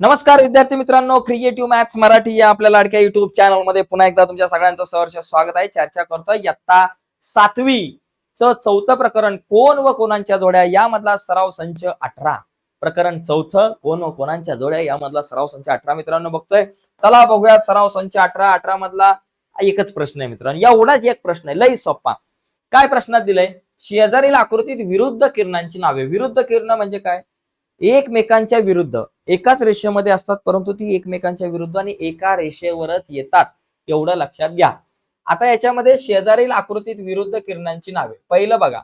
नमस्कार विद्यार्थी मित्रांनो. क्रिएटिव्ह मॅथ्स मराठी या आपल्या लाडक्या युट्यूब चॅनलमध्ये पुन्हा एकदा तुमच्या सगळ्यांचं सहर्ष स्वागत आहे. चर्चा करतोय यत्ता सातवी च चौथं प्रकरण कोण व कोणांच्या जोड्या? यामधला सराव संच अठरा. प्रकरण चौथं कोण व कोणांच्या जोड्या? यामधला सराव संच अठरा मित्रांनो बघतोय. चला बघूयात सराव संच अठरा. अठरा मधला एकच प्रश्न आहे मित्रांनो. एवढाच एक प्रश्न आहे. लई सोप्पा काय प्रश्नात दिलंय? शेजारील आकृतीत विरुद्ध किरणांची नावे. विरुद्ध किरण म्हणजे काय? एकमेकांच्या विरुद्ध. एकाच रेषेमध्ये असतात परंतु ती एकमेकांच्या विरुद्ध आणि एका रेषेवरच येतात. एवढं लक्षात घ्या. आता याच्यामध्ये शेजारील आकृतीत विरुद्ध किरणांची नावे. पहिलं बघा.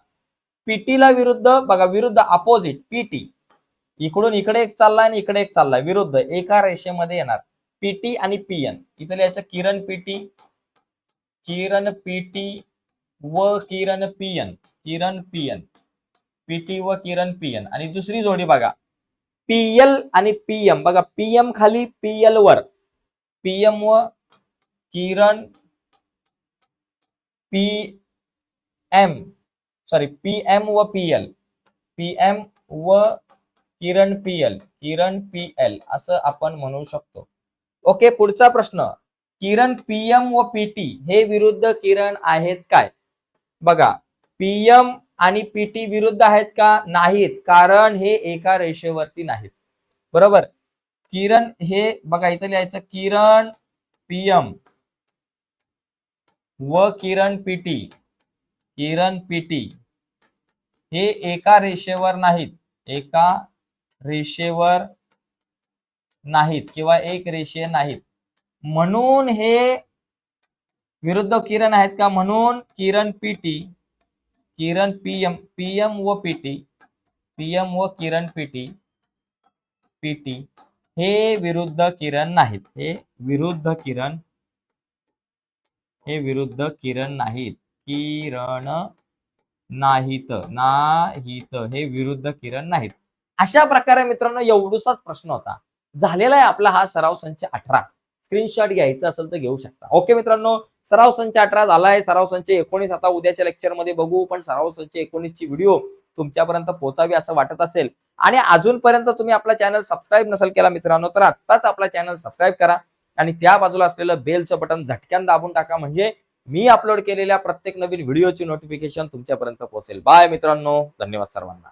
पीटीला विरुद्ध बघा विरुद्ध अपोजिट पीटी. इकडून इकडे एक चाललाय आणि इकडे एक चाललाय विरुद्ध एका रेषेमध्ये येणार. पीटी आणि पीएन. इथं याचं किरण पीटी किरण पीटी व Kiran PN. Kiran PN. PT व किरण पीएन. आणि दुसरी जोडी बघा. पीएल आणि पीएम बघा पीएम खाली पीएल वर. पीएम व Kiran P M sorry PM व पीएल पीएम व किरण पीएल किरण पीएल असं आपण म्हणू शकतो. ओके पुढचा प्रश्न. किरण पीएम व पीटी हे विरुद्ध किरण आहेत काय? बघा पीएम आणि पीटी विरुद्ध आहेत का? नाहीत. कारण हे एका रेषेवरती नाहीत. बरोबर? किरण हे बघा इथं लिहायचं किरण पीएम व किरण पीटी किरण पीटी हे एका रेषेवर नाहीत. एका रेषेवर नाहीत किंवा एक रेषे नाहीत. म्हणून हे विरुद्ध किरण आहेत का? म्हणून Kiran PT Kiran PM PM व पीटी पीएम व किरण पीटी पीटी हे विरुद्ध किरण नाहीत. हे विरुद्ध किरण हे विरुद्ध किरण नाहीत. किरण नाहीत नाहीत हे विरुद्ध किरण नाहीत. अशा प्रकारे मित्रांनो एवढूसाच प्रश्न होता. झालेला आहे आपला हा सराव संच अठरा. स्क्रीनशॉट घ्यायचा असेल तर घेऊ शकता. ओके मित्रांनो सराव संच अठरा झालाय. सराव संच एकोणीस. आता उद्याच्या लेक्चरमध्ये बघू पण सराव संच एकोणीस ची व्हिडिओ तुमच्यापर्यंत पोहोचावी असं वाटत असेल. आणि अजूनपर्यंत तुम्ही आपला चॅनल सबस्क्राईब नसेल केला मित्रांनो तर आत्ताच आपला चॅनल सबस्क्राईब करा. आणि त्या बाजूला असलेलं बेलचं बटन झटक्यान दाबून टाका. म्हणजे मी अपलोड केलेल्या प्रत्येक नवीन व्हिडिओची नोटिफिकेशन तुमच्यापर्यंत पोहोचेल. बाय मित्रांनो. धन्यवाद सर्वांना.